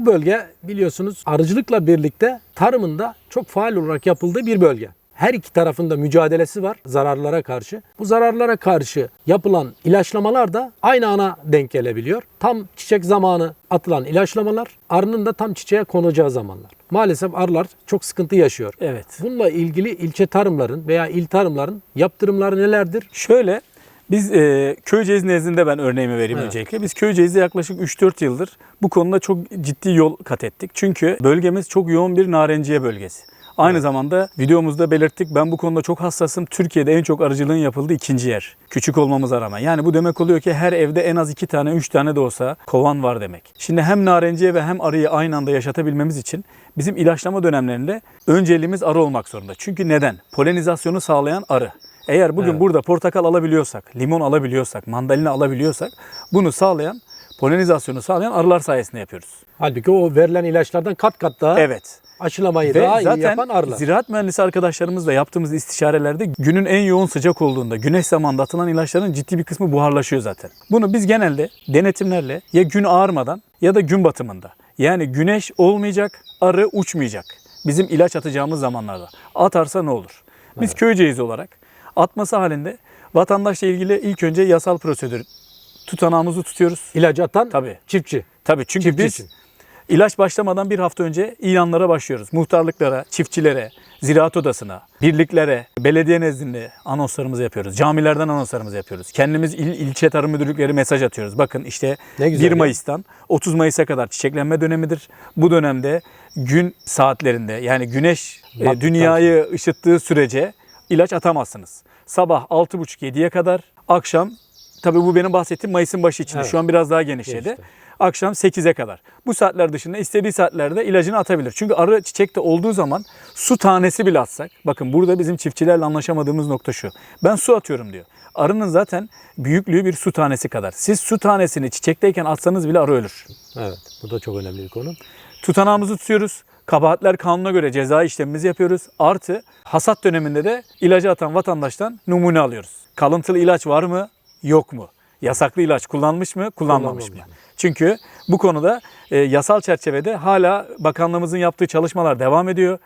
Bu bölge biliyorsunuz arıcılıkla birlikte tarımında çok faal olarak yapıldığı bir bölge. Her iki tarafında mücadelesi var zararlara karşı. Bu zararlara karşı yapılan ilaçlamalar da aynı ana denk gelebiliyor. Tam çiçek zamanı atılan ilaçlamalar arının da tam çiçeğe konacağı zamanlar. Maalesef arılar çok sıkıntı yaşıyor. Evet. Bununla ilgili ilçe tarımların veya il tarımların yaptırımları nelerdir? Şöyle biz e, Köyceğiz nezdinde ben örneğimi vereyim Evet. öncelikle. Biz Köyceğiz'de yaklaşık 3-4 yıldır bu konuda çok ciddi yol kat ettik. Çünkü bölgemiz çok yoğun bir narenciye bölgesi. Aynı zamanda videomuzda belirttik ben bu konuda çok hassasım. Türkiye'de en çok arıcılığın yapıldığı ikinci yer. Küçük olmamıza rağmen. Yani bu demek oluyor ki her evde en az iki tane, üç tane de olsa kovan var demek. Şimdi hem narenciye ve hem arıyı aynı anda yaşatabilmemiz için bizim ilaçlama dönemlerinde önceliğimiz arı olmak zorunda. Çünkü neden? Polenizasyonu sağlayan arı. Eğer bugün Evet. burada portakal alabiliyorsak, limon alabiliyorsak, mandalina alabiliyorsak bunu sağlayan, polenizasyonu sağlayan arılar sayesinde yapıyoruz. Halbuki o verilen ilaçlardan kat kat daha Evet. aşılamayı Ve daha iyi zaten yapan arılar. ziraat mühendisi arkadaşlarımızla yaptığımız istişarelerde günün en yoğun sıcak olduğunda, güneş zamanında atılan ilaçların ciddi bir kısmı buharlaşıyor zaten. Bunu biz genelde denetimlerle ya gün ağarmadan ya da gün batımında. Yani güneş olmayacak, arı uçmayacak. Bizim ilaç atacağımız zamanlarda. Atarsa ne olur? Biz köyceğiz olarak atması halinde vatandaşla ilgili ilk önce yasal prosedür tutanağımızı tutuyoruz. İlacı atan Tabii. çiftçi. Tabii çünkü Çiftçi biz için. ilaç başlamadan bir hafta önce ilanlara başlıyoruz. Muhtarlıklara, çiftçilere, ziraat odasına, birliklere, belediye nezdinde anonslarımızı yapıyoruz. Camilerden anonslarımızı yapıyoruz. Kendimiz il, ilçe tarım müdürlükleri mesaj atıyoruz. Bakın işte Ne güzel 1 ya. Mayıs'tan 30 Mayıs'a kadar çiçeklenme dönemidir. Bu dönemde gün saatlerinde yani güneş e, Battıktan dünyayı ışıttığı sürece ilaç atamazsınız. Sabah 6.30-7'ye kadar, akşam tabii bu benim bahsettiğim Mayıs'ın başı için. Evet. Şu an biraz daha genişledi. Genişti. Akşam 8'e kadar. Bu saatler dışında istediği saatlerde ilacını atabilir. Çünkü arı çiçekte olduğu zaman su tanesi bile atsak. Bakın burada bizim çiftçilerle anlaşamadığımız nokta şu. Ben su atıyorum diyor. Arının zaten büyüklüğü bir su tanesi kadar. Siz su tanesini çiçekteyken atsanız bile arı ölür. Evet. Bu da çok önemli bir konu. Tutanağımızı tutuyoruz. Kabahatler kanuna göre ceza işlemimizi yapıyoruz. Artı hasat döneminde de ilacı atan vatandaştan numune alıyoruz. Kalıntılı ilaç var mı? Yok mu? Yasaklı ilaç kullanmış mı? Kullanmamış mı? Kullanmamış mı? Çünkü bu konuda e, yasal çerçevede hala bakanlığımızın yaptığı çalışmalar devam ediyor.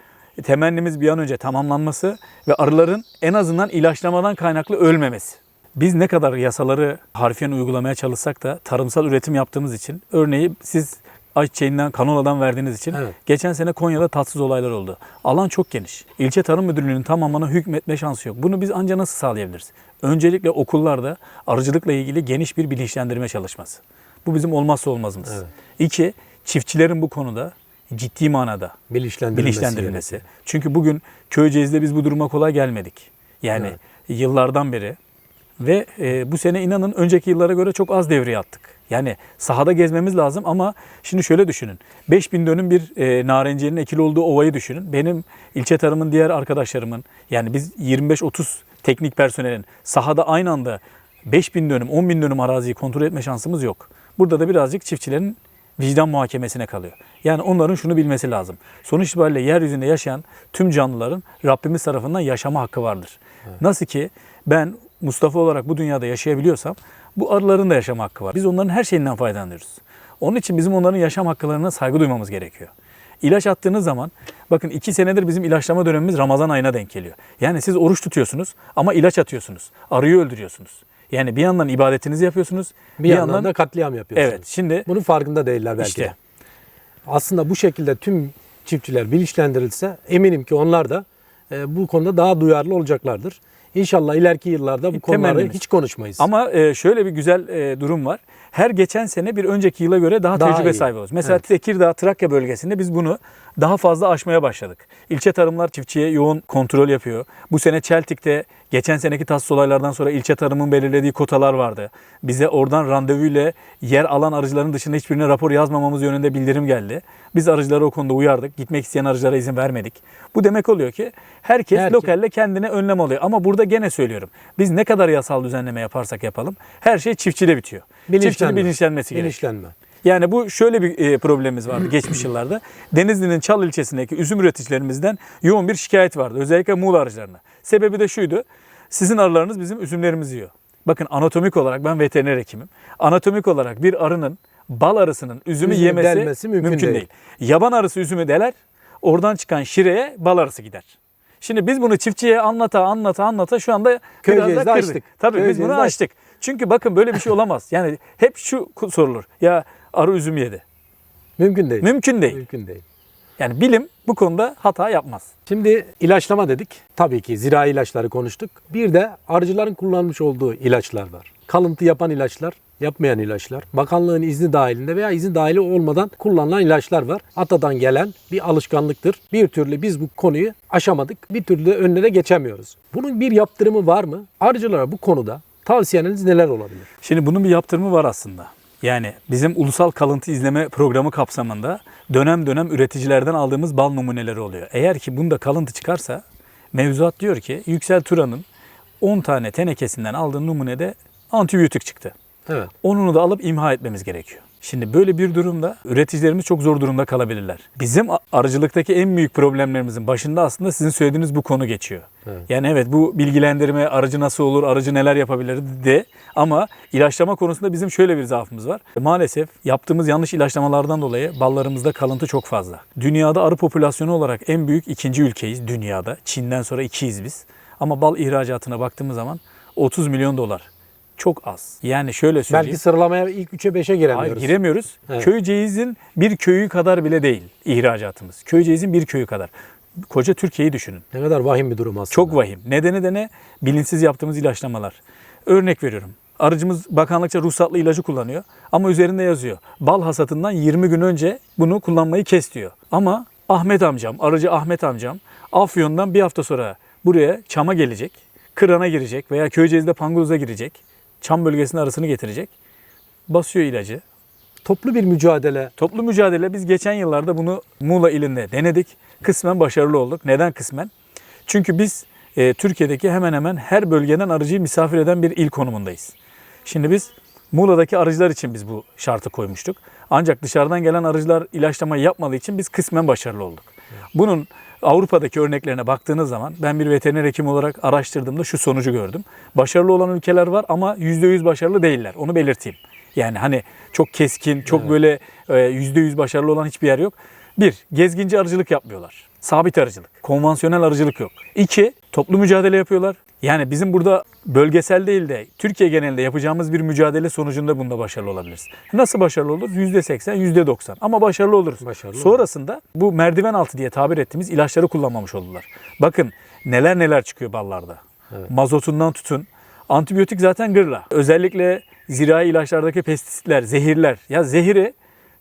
Temennimiz bir an önce tamamlanması ve arıların en azından ilaçlamadan kaynaklı ölmemesi. Biz ne kadar yasaları harfiyen uygulamaya çalışsak da tarımsal üretim yaptığımız için örneği siz ayçiçeğinden, kanoladan verdiğiniz için Evet. geçen sene Konya'da tatsız olaylar oldu. Alan çok geniş. İlçe Tarım Müdürlüğü'nün tamamına hükmetme şansı yok. Bunu biz anca nasıl sağlayabiliriz? Öncelikle okullarda arıcılıkla ilgili geniş bir bilinçlendirme çalışması. Bu bizim olmazsa olmazımız. Evet. İki, çiftçilerin bu konuda ciddi manada Bilinçlendirilmesi. bilinçlendirilmesi. Çünkü bugün Köyceğiz'de biz bu duruma kolay gelmedik. Yani Evet. yıllardan beri ve e, bu sene inanın önceki yıllara göre çok az devreye attık. Yani sahada gezmemiz lazım ama şimdi şöyle düşünün. 5000 dönüm bir e, narenciyenin ekili olduğu ovayı düşünün. Benim ilçe tarımın diğer arkadaşlarımın yani biz 25-30 teknik personelin sahada aynı anda 5000 dönüm 10 bin dönüm araziyi kontrol etme şansımız yok. Burada da birazcık çiftçilerin vicdan muhakemesine kalıyor. Yani onların şunu bilmesi lazım. Sonuç itibariyle yeryüzünde yaşayan tüm canlıların Rabbimiz tarafından yaşama hakkı vardır. Nasıl ki ben Mustafa olarak bu dünyada yaşayabiliyorsam bu arıların da yaşama hakkı var. Biz onların her şeyinden faydalanıyoruz. Onun için bizim onların yaşam haklarına saygı duymamız gerekiyor. İlaç attığınız zaman bakın iki senedir bizim ilaçlama dönemimiz Ramazan ayına denk geliyor. Yani siz oruç tutuyorsunuz ama ilaç atıyorsunuz. Arıyı öldürüyorsunuz. Yani bir yandan ibadetinizi yapıyorsunuz. Bir, yandan, da katliam yapıyorsunuz. Evet şimdi Bunun farkında değiller belki. işte de. Aslında bu şekilde tüm çiftçiler bilinçlendirilse eminim ki onlar da e, bu konuda daha duyarlı olacaklardır. İnşallah ileriki yıllarda bu konuları Temennimiz. hiç konuşmayız. Ama e, şöyle bir güzel e, durum var. Her geçen sene bir önceki yıla göre daha, Daha tecrübe iyi. sahibi oluyoruz. Mesela Evet. Tekirdağ, Trakya bölgesinde biz bunu daha fazla aşmaya başladık. İlçe tarımlar çiftçiye yoğun kontrol yapıyor. Bu sene Çeltik'te geçen seneki tatsız olaylardan sonra ilçe tarımın belirlediği kotalar vardı. Bize oradan randevuyla yer alan arıcıların dışında hiçbirine rapor yazmamamız yönünde bildirim geldi. Biz arıcıları o konuda uyardık. Gitmek isteyen arıcılara izin vermedik. Bu demek oluyor ki herkes Herkes- lokalle kendine önlem alıyor. Ama burada gene söylüyorum. Biz ne kadar yasal düzenleme yaparsak yapalım her şey çiftçide bitiyor. Çiftçinin Bilinçlenme. bilinçlenmesi gerekiyor. Bilinçlenme. Yani bu şöyle bir e, problemimiz vardı geçmiş yıllarda. Denizli'nin Çal ilçesindeki üzüm üreticilerimizden yoğun bir şikayet vardı. Özellikle Muğla arıcılarına. Sebebi de şuydu. Sizin arılarınız bizim üzümlerimizi yiyor. Bakın anatomik olarak ben veteriner hekimim. Anatomik olarak bir arının bal arısının üzümü Üzümü yemesi mümkün, mümkün değil. değil. Yaban arısı üzümü deler, oradan çıkan şireye bal arısı gider. Şimdi biz bunu çiftçiye anlata anlata anlata şu anda biraz da açtık. Tabii biz Köyceğiz'de bunu açtık. Çünkü bakın böyle bir şey olamaz. Yani hep şu sorulur. Ya arı üzüm yedi. Mümkün değil. Mümkün değil. Mümkün değil. Yani bilim bu konuda hata yapmaz. Şimdi ilaçlama dedik. Tabii ki zirai ilaçları konuştuk. Bir de arıcıların kullanmış olduğu ilaçlar var. Kalıntı yapan ilaçlar, yapmayan ilaçlar. Bakanlığın izni dahilinde veya izni dahili olmadan kullanılan ilaçlar var. Atadan gelen bir alışkanlıktır. Bir türlü biz bu konuyu aşamadık. Bir türlü de geçemiyoruz. Bunun bir yaptırımı var mı? Arıcılara bu konuda tavsiyeleriniz neler olabilir? Şimdi bunun bir yaptırımı var aslında. Yani bizim ulusal kalıntı izleme programı kapsamında dönem dönem üreticilerden aldığımız bal numuneleri oluyor. Eğer ki bunda kalıntı çıkarsa mevzuat diyor ki Yüksel Turan'ın 10 tane tenekesinden aldığı numunede antibiyotik çıktı. Evet. Onunu da alıp imha etmemiz gerekiyor. Şimdi böyle bir durumda üreticilerimiz çok zor durumda kalabilirler. Bizim arıcılıktaki en büyük problemlerimizin başında aslında sizin söylediğiniz bu konu geçiyor. Evet. Yani evet bu bilgilendirme arıcı nasıl olur, arıcı neler yapabilir de ama ilaçlama konusunda bizim şöyle bir zaafımız var. Maalesef yaptığımız yanlış ilaçlamalardan dolayı ballarımızda kalıntı çok fazla. Dünyada arı popülasyonu olarak en büyük ikinci ülkeyiz dünyada. Çin'den sonra ikiyiz biz. Ama bal ihracatına baktığımız zaman 30 milyon dolar. Çok az. Yani şöyle söyleyeyim. Belki sıralamaya ilk 3'e 5'e Hayır giremiyoruz. giremiyoruz. Evet. Köyceğiz'in bir köyü kadar bile değil ihracatımız. Köyceğiz'in bir köyü kadar. Koca Türkiye'yi düşünün. ne kadar vahim bir durum aslında. Çok vahim. Nedeni de ne? Bilinçsiz yaptığımız ilaçlamalar. Örnek veriyorum. Arıcımız bakanlıkça ruhsatlı ilacı kullanıyor ama üzerinde yazıyor. Bal hasatından 20 gün önce bunu kullanmayı kes diyor. Ama Ahmet amcam, arıcı Ahmet amcam Afyon'dan bir hafta sonra buraya Çam'a gelecek. Kıran'a girecek veya Köyceğiz'de Pangoloz'a girecek. Çam bölgesinin arasını getirecek. Basıyor ilacı. Toplu bir mücadele. Toplu mücadele biz geçen yıllarda bunu Muğla ilinde denedik. Kısmen başarılı olduk. Neden kısmen? Çünkü biz e, Türkiye'deki hemen hemen her bölgeden arıcıyı misafir eden bir il konumundayız. Şimdi biz Muğla'daki arıcılar için biz bu şartı koymuştuk. Ancak dışarıdan gelen arıcılar ilaçlamayı yapmadığı için biz kısmen başarılı olduk. Bunun Avrupa'daki örneklerine baktığınız zaman ben bir veteriner hekim olarak araştırdığımda şu sonucu gördüm. Başarılı olan ülkeler var ama %100 başarılı değiller. Onu belirteyim. Yani hani çok keskin, çok böyle e, %100 başarılı olan hiçbir yer yok. Bir, gezginci arıcılık yapmıyorlar. Sabit arıcılık. Konvansiyonel arıcılık yok. İki, toplu mücadele yapıyorlar. Yani bizim burada bölgesel değil de Türkiye genelinde yapacağımız bir mücadele sonucunda bunda başarılı olabiliriz. Nasıl başarılı olur? %80, %90 ama başarılı oluruz. Başarılı Sonrasında bu merdiven altı diye tabir ettiğimiz ilaçları kullanmamış oldular. Bakın neler neler çıkıyor ballarda. Mazotundan tutun. Antibiyotik zaten gırla. Özellikle zirai ilaçlardaki pestisitler, zehirler. Ya zehiri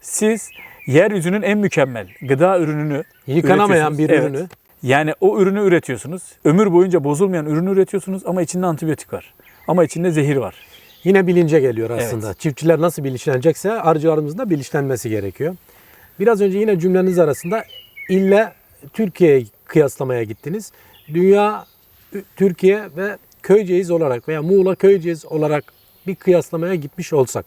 siz yeryüzünün en mükemmel gıda ürününü Yıkanamayan bir üretiyorsunuz. ürünü. Yani o ürünü üretiyorsunuz. Ömür boyunca bozulmayan ürünü üretiyorsunuz ama içinde antibiyotik var. Ama içinde zehir var. Yine bilince geliyor aslında. Çiftçiler nasıl bilinçlenecekse arıcılarımızın da bilinçlenmesi gerekiyor. Biraz önce yine cümleniz arasında ille Türkiye'ye kıyaslamaya gittiniz. Dünya, Türkiye ve Köyceğiz olarak veya Muğla Köyceğiz olarak bir kıyaslamaya gitmiş olsak.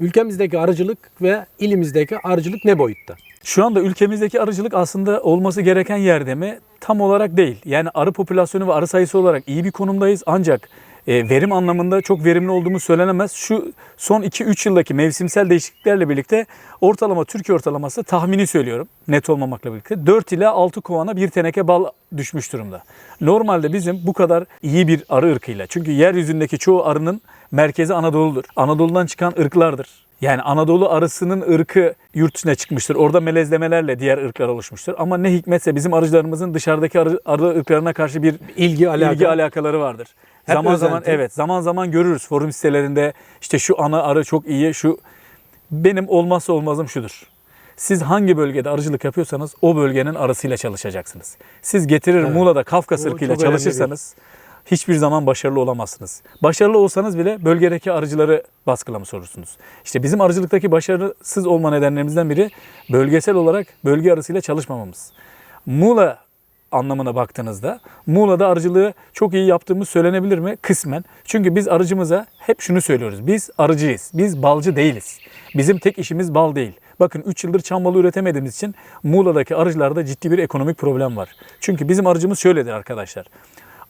Ülkemizdeki arıcılık ve ilimizdeki arıcılık ne boyutta? Şu anda ülkemizdeki arıcılık aslında olması gereken yerde mi? Tam olarak değil. Yani arı popülasyonu ve arı sayısı olarak iyi bir konumdayız ancak e, verim anlamında çok verimli olduğumuz söylenemez. Şu son 2-3 yıldaki mevsimsel değişikliklerle birlikte ortalama Türkiye ortalaması tahmini söylüyorum net olmamakla birlikte 4 ila 6 kovana bir teneke bal düşmüş durumda. Normalde bizim bu kadar iyi bir arı ırkıyla çünkü yeryüzündeki çoğu arının merkezi Anadolu'dur. Anadolu'dan çıkan ırklardır. Yani Anadolu arısının ırkı yurt dışına çıkmıştır. Orada melezlemelerle diğer ırklar oluşmuştur. Ama ne hikmetse bizim arıcılarımızın dışarıdaki arı, arı ırklarına karşı bir İlgi, alaka. ilgi alakaları vardır. Hep zaman zaman özenti. evet zaman zaman görürüz forum sitelerinde işte şu ana arı çok iyi şu benim olmazsa olmazım şudur. Siz hangi bölgede arıcılık yapıyorsanız o bölgenin arısıyla çalışacaksınız. Siz getirir Evet. Muğla'da Kafkas Bu ırkıyla çok önemli çalışırsanız hiçbir zaman başarılı olamazsınız. Başarılı olsanız bile bölgedeki arıcıları baskılamış olursunuz. İşte bizim arıcılıktaki başarısız olma nedenlerimizden biri bölgesel olarak bölge arısıyla çalışmamamız. Muğla anlamına baktığınızda Muğla'da arıcılığı çok iyi yaptığımız söylenebilir mi? Kısmen. Çünkü biz arıcımıza hep şunu söylüyoruz. Biz arıcıyız. Biz balcı değiliz. Bizim tek işimiz bal değil. Bakın 3 yıldır çam balı üretemediğimiz için Muğla'daki arıcılarda ciddi bir ekonomik problem var. Çünkü bizim arıcımız şöyledir arkadaşlar.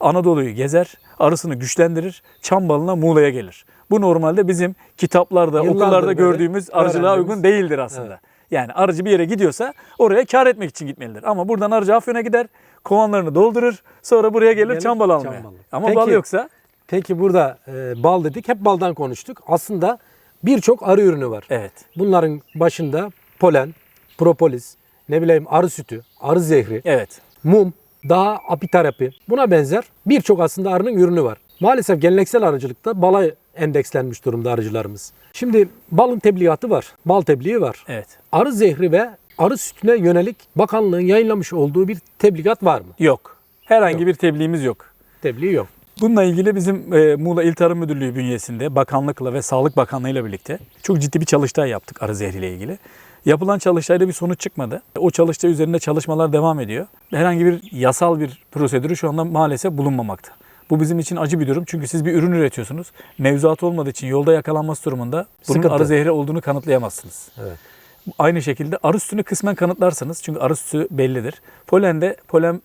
Anadolu'yu gezer, arısını güçlendirir, çam balına Muğla'ya gelir. Bu normalde bizim kitaplarda, Yıllardır okullarda böyle gördüğümüz arıcılığa uygun değildir aslında. Yani arıcı bir yere gidiyorsa oraya kar etmek için gitmelidir. Ama buradan arıcı Afyon'a gider, kovanlarını doldurur, sonra buraya gelir Gelir, çam balı almaya. Ama Peki- bal yoksa Peki burada e, bal dedik. Hep baldan konuştuk. Aslında birçok arı ürünü var. evet. Bunların başında polen, propolis, ne bileyim arı sütü, arı zehri, Evet. mum, daha apiterapi. Buna benzer birçok aslında arının ürünü var. Maalesef geleneksel arıcılıkta bala endekslenmiş durumda arıcılarımız. Şimdi balın tebligatı var. Bal tebliği var. Evet. Arı zehri ve arı sütüne yönelik bakanlığın yayınlamış olduğu bir tebligat var mı? Yok. Herhangi bir tebliğimiz yok. Tebliği yok. Bununla ilgili bizim e, Muğla İl Tarım Müdürlüğü bünyesinde bakanlıkla ve Sağlık Bakanlığı ile birlikte çok ciddi bir çalıştay yaptık arı zehriyle ilgili. Yapılan çalıştayda bir sonuç çıkmadı. O çalıştay üzerinde çalışmalar devam ediyor. Herhangi bir yasal bir prosedürü şu anda maalesef bulunmamakta. Bu bizim için acı bir durum çünkü siz bir ürün üretiyorsunuz. Mevzuat olmadığı için yolda yakalanması durumunda bunun Sıkıntı. arı zehri olduğunu kanıtlayamazsınız. Evet. Aynı şekilde arı sütünü kısmen kanıtlarsınız. Çünkü arı sütü bellidir. Polen de polen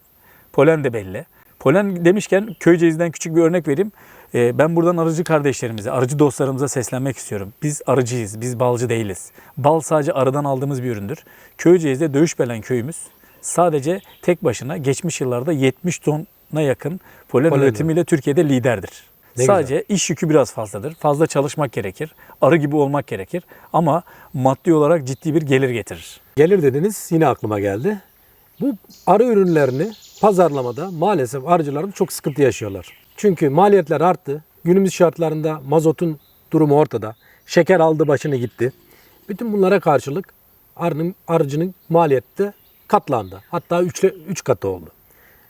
polen de belli. Polen demişken Köyceğiz'den küçük bir örnek vereyim. Ee, ben buradan arıcı kardeşlerimize, arıcı dostlarımıza seslenmek istiyorum. Biz arıcıyız, biz balcı değiliz. Bal sadece arıdan aldığımız bir üründür. Köyceğiz'de Dövüşbelen köyümüz sadece tek başına geçmiş yıllarda 70 tona yakın polen, Polen üretimiyle Türkiye'de liderdir. Ne Sadece iş yükü biraz fazladır. Fazla çalışmak gerekir. Arı gibi olmak gerekir. Ama maddi olarak ciddi bir gelir getirir. Gelir dediniz yine aklıma geldi. Bu arı ürünlerini pazarlamada maalesef arıcılarımız çok sıkıntı yaşıyorlar. Çünkü maliyetler arttı. Günümüz şartlarında mazotun durumu ortada. Şeker aldı başını gitti. Bütün bunlara karşılık arının, arıcının maliyeti de katlandı. Hatta 3 üç katı oldu.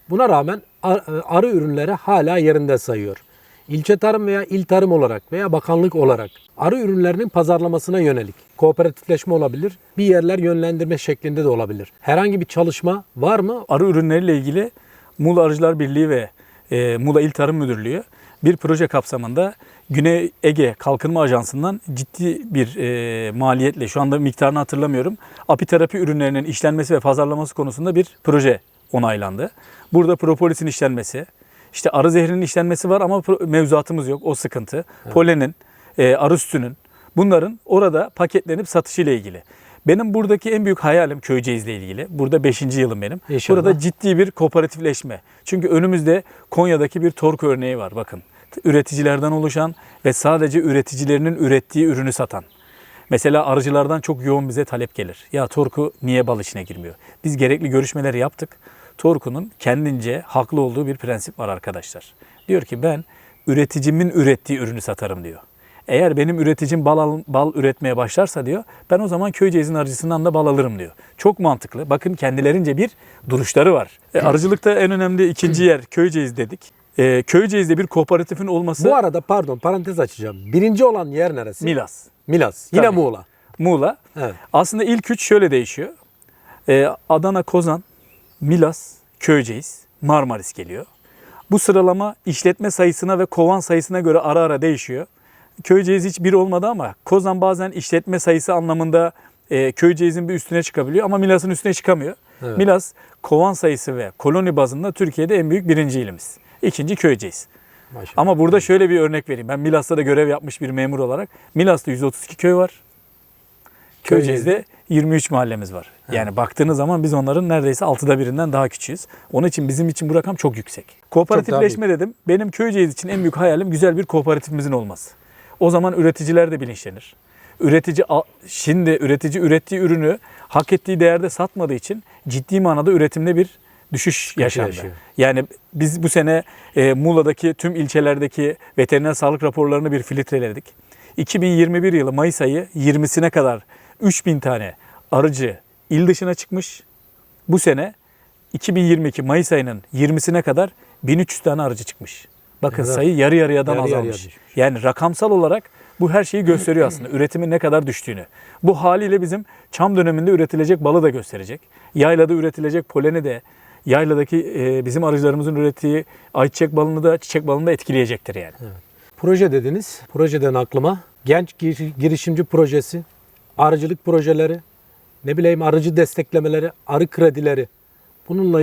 Buna rağmen ar- arı ürünleri hala yerinde sayıyor. İlçe tarım veya il tarım olarak veya bakanlık olarak arı ürünlerinin pazarlamasına yönelik kooperatifleşme olabilir, bir yerler yönlendirme şeklinde de olabilir. Herhangi bir çalışma var mı? Arı ürünleriyle ilgili Muğla Arıcılar Birliği ve e, Muğla İl Tarım Müdürlüğü bir proje kapsamında Güney Ege Kalkınma Ajansı'ndan ciddi bir e, maliyetle şu anda miktarını hatırlamıyorum. Apiterapi ürünlerinin işlenmesi ve pazarlaması konusunda bir proje onaylandı. Burada propolisin işlenmesi, işte arı zehrinin işlenmesi var ama mevzuatımız yok. O sıkıntı. Polenin, e, arı sütünün bunların orada paketlenip satışıyla ilgili. Benim buradaki en büyük hayalim Köyceğiz'le ilgili. Burada 5. yılım benim. İnşallah. Burada ciddi bir kooperatifleşme. Çünkü önümüzde Konya'daki bir torku örneği var bakın. Üreticilerden oluşan ve sadece üreticilerinin ürettiği ürünü satan. Mesela arıcılardan çok yoğun bize talep gelir. Ya Torku niye bal işine girmiyor? Biz gerekli görüşmeleri yaptık. Torku'nun kendince haklı olduğu bir prensip var arkadaşlar. Diyor ki ben üreticimin ürettiği ürünü satarım diyor. Eğer benim üreticim bal, al- bal üretmeye başlarsa diyor ben o zaman Köyceğiz'in arıcısından da bal alırım diyor. Çok mantıklı. Bakın kendilerince bir duruşları var. E, arıcılıkta en önemli ikinci yer Köyceğiz dedik. E, Köyceğiz'de bir kooperatifin olması Bu arada pardon parantez açacağım. Birinci olan yer neresi? Milas. Milas. Yine Tabii. Muğla. Muğla. Evet. Aslında ilk üç şöyle değişiyor. Ee, Adana, Kozan, Milas, Köyceğiz, Marmaris geliyor. Bu sıralama işletme sayısına ve kovan sayısına göre ara ara değişiyor. Köyceğiz hiç bir olmadı ama Kozan bazen işletme sayısı anlamında e, Köyceğiz'in bir üstüne çıkabiliyor ama Milas'ın üstüne çıkamıyor. Evet. Milas kovan sayısı ve koloni bazında Türkiye'de en büyük birinci ilimiz. İkinci Köyceğiz. Maşallah. Ama burada şöyle bir örnek vereyim. Ben Milas'ta da görev yapmış bir memur olarak. Milas'ta 132 köy var. Köyceğiz'de 23 mahallemiz var. Yani baktığınız zaman biz onların neredeyse altıda birinden daha küçüğüz. Onun için bizim için bu rakam çok yüksek. Kooperatifleşme dedim. Benim Köyceğiz için en büyük hayalim güzel bir kooperatifimizin olması. O zaman üreticiler de bilinçlenir. Üretici şimdi üretici ürettiği ürünü hak ettiği değerde satmadığı için ciddi manada üretimde bir düşüş yaşandı. yaşıyor. Yani biz bu sene e, Muğla'daki tüm ilçelerdeki veteriner sağlık raporlarını bir filtreledik. 2021 yılı Mayıs ayı 20'sine kadar 3000 tane arıcı il dışına çıkmış. Bu sene 2022 Mayıs ayının 20'sine kadar 1300 tane arıcı çıkmış. Bakın kadar? sayı yarı yarıyadan Yarı yarıya azalmış. düşmüş. yani rakamsal olarak bu her şeyi gösteriyor aslında. Üretimin ne kadar düştüğünü. Bu haliyle bizim çam döneminde üretilecek balı da gösterecek. Yaylada üretilecek poleni de yayladaki e, bizim arıcılarımızın ürettiği ayçiçek balını da çiçek balını da etkileyecektir yani. Proje dediniz. Projeden aklıma genç gir- girişimci projesi, arıcılık projeleri, ne bileyim arıcı desteklemeleri, arı kredileri. Bununla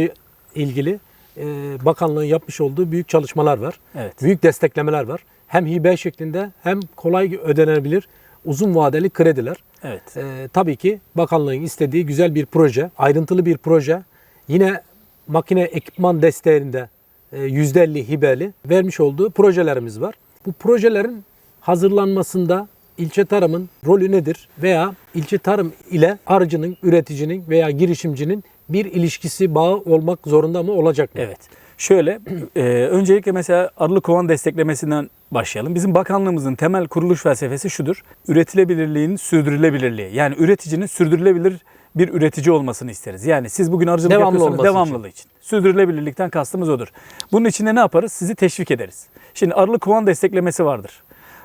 ilgili e, bakanlığın yapmış olduğu büyük çalışmalar var. Evet. Büyük desteklemeler var. hem hibe şeklinde hem kolay ödenebilir uzun vadeli krediler. Evet. Ee, tabii ki bakanlığın istediği güzel bir proje, ayrıntılı bir proje. Yine makine ekipman desteğinde e, %50 hibeli vermiş olduğu projelerimiz var. Bu projelerin hazırlanmasında ilçe tarımın rolü nedir? Veya ilçe tarım ile arıcının, üreticinin veya girişimcinin bir ilişkisi, bağı olmak zorunda mı olacak mı? Evet. Şöyle, e, öncelikle mesela arılı kovan desteklemesinden başlayalım. Bizim bakanlığımızın temel kuruluş felsefesi şudur. Üretilebilirliğin sürdürülebilirliği. Yani üreticinin sürdürülebilir bir üretici olmasını isteriz. Yani siz bugün arıcılık Devamlı yapıyorsanız devamlılığı için. Sürdürülebilirlikten kastımız odur. Bunun için de ne yaparız? Sizi teşvik ederiz. Şimdi arılı kovan desteklemesi vardır.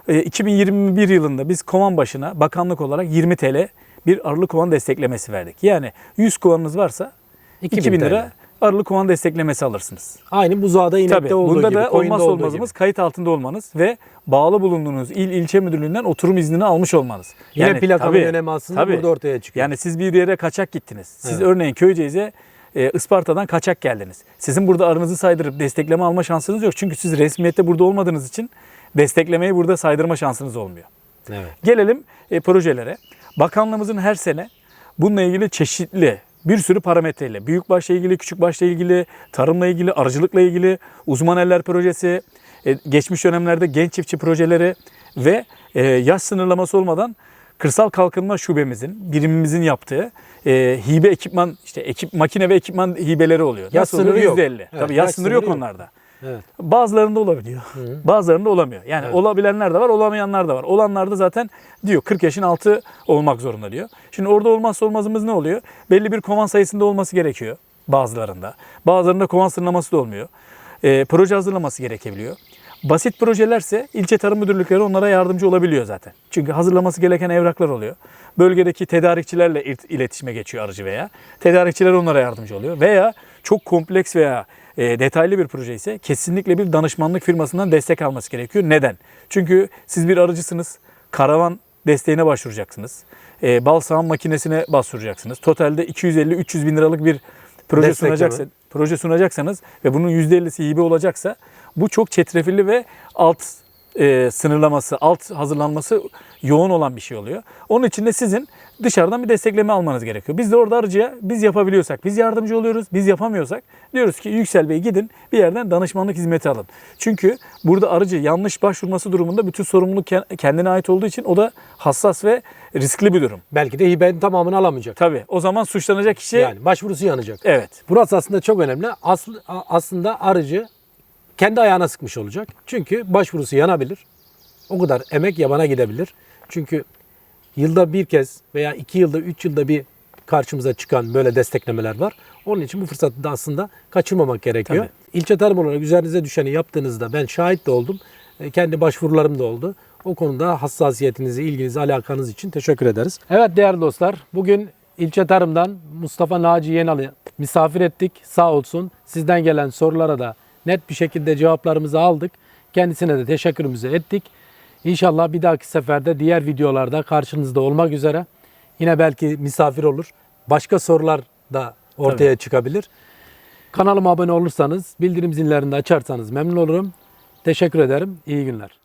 E, 2021 yılında biz kovan başına bakanlık olarak 20 TL bir arılı kovan desteklemesi verdik. Yani 100 kovanınız varsa 2000 2000 lira arılı kovan desteklemesi alırsınız. Aynı buzağda inekte Tabii olduğu bunda gibi, da koyunda olmazsa olmazımız gibi. kayıt altında olmanız ve bağlı bulunduğunuz il ilçe müdürlüğünden oturum iznini almış olmanız. Yine plakanın tabii, önemi aslında tabii. burada ortaya çıkıyor. Yani siz bir yere kaçak gittiniz. Siz Evet. örneğin Köyceğiz'e e, Isparta'dan kaçak geldiniz. Sizin burada arınızı saydırıp destekleme alma şansınız yok. Çünkü siz resmiyette burada olmadığınız için desteklemeyi burada saydırma şansınız olmuyor. evet. Gelelim e, projelere. Bakanlığımızın her sene bununla ilgili çeşitli bir sürü parametreyle, büyükbaşla ilgili, küçükbaşla ilgili, tarımla ilgili, arıcılıkla ilgili, uzman eller projesi, e, geçmiş dönemlerde genç çiftçi projeleri ve e, yaş sınırlaması olmadan kırsal kalkınma şubemizin, birimimizin yaptığı e, hibe ekipman, işte ekip makine ve ekipman hibeleri oluyor. Yaş Nasıl oluyor? sınırı yok. %50. Evet, Tabii yaş yaş sınırı yok sınırı yok. onlarda. Evet. Bazılarında olabiliyor. Bazılarında olamıyor. Yani Evet. olabilenler de var, olamayanlar da var. Olanlarda zaten diyor 40 yaşın altı olmak zorunda diyor. Şimdi orada olmazsa olmazımız ne oluyor? Belli bir kovan sayısında olması gerekiyor bazılarında. Bazılarında kovan sınırlaması da olmuyor. Ee, proje hazırlaması gerekebiliyor. Basit projelerse ilçe tarım müdürlükleri onlara yardımcı olabiliyor zaten. Çünkü hazırlaması gereken evraklar oluyor. Bölgedeki tedarikçilerle iletişime geçiyor arıcı veya. Tedarikçiler onlara yardımcı oluyor. Veya çok kompleks veya e, detaylı bir proje ise kesinlikle bir danışmanlık firmasından destek alması gerekiyor. Neden? Çünkü siz bir arıcısınız. Karavan desteğine başvuracaksınız. E, bal sağım makinesine başvuracaksınız. Totalde 250-300 bin liralık bir proje Destekleme. sunacaksa, proje sunacaksanız ve bunun %50'si hibe olacaksa bu çok çetrefilli ve alt e, sınırlaması, alt hazırlanması yoğun olan bir şey oluyor. Onun için de sizin dışarıdan bir destekleme almanız gerekiyor. Biz de orada arıcıya biz yapabiliyorsak biz yardımcı oluyoruz. Biz yapamıyorsak diyoruz ki Yüksel Bey gidin bir yerden danışmanlık hizmeti alın. Çünkü burada arıcı yanlış başvurması durumunda bütün sorumluluk ke- kendine ait olduğu için o da hassas ve riskli bir durum. Belki de hibenin tamamını alamayacak. Tabii o zaman suçlanacak kişi Yani başvurusu yanacak. evet. Burası aslında çok önemli. Aslı, a- aslında arıcı kendi ayağına sıkmış olacak. Çünkü başvurusu yanabilir. O kadar emek yabana gidebilir. Çünkü yılda bir kez veya iki yılda, üç yılda bir karşımıza çıkan böyle desteklemeler var. Onun için bu fırsatı da aslında kaçırmamak gerekiyor. Tabii. İlçe tarım olarak üzerinize düşeni yaptığınızda ben şahit de oldum. E, Kendi başvurularım da oldu. O konuda hassasiyetinizi, ilginizi, alakanız için teşekkür ederiz. Evet değerli dostlar, bugün ilçe tarımdan Mustafa Naci Yenal'ı misafir ettik. Sağ olsun. Sizden gelen sorulara da net bir şekilde cevaplarımızı aldık. Kendisine de teşekkürümüzü ettik. İnşallah bir dahaki seferde diğer videolarda karşınızda olmak üzere. Yine belki misafir olur. Başka sorular da ortaya çıkabilir. Kanalıma abone olursanız, bildirim zillerini de açarsanız memnun olurum. Teşekkür ederim. İyi günler.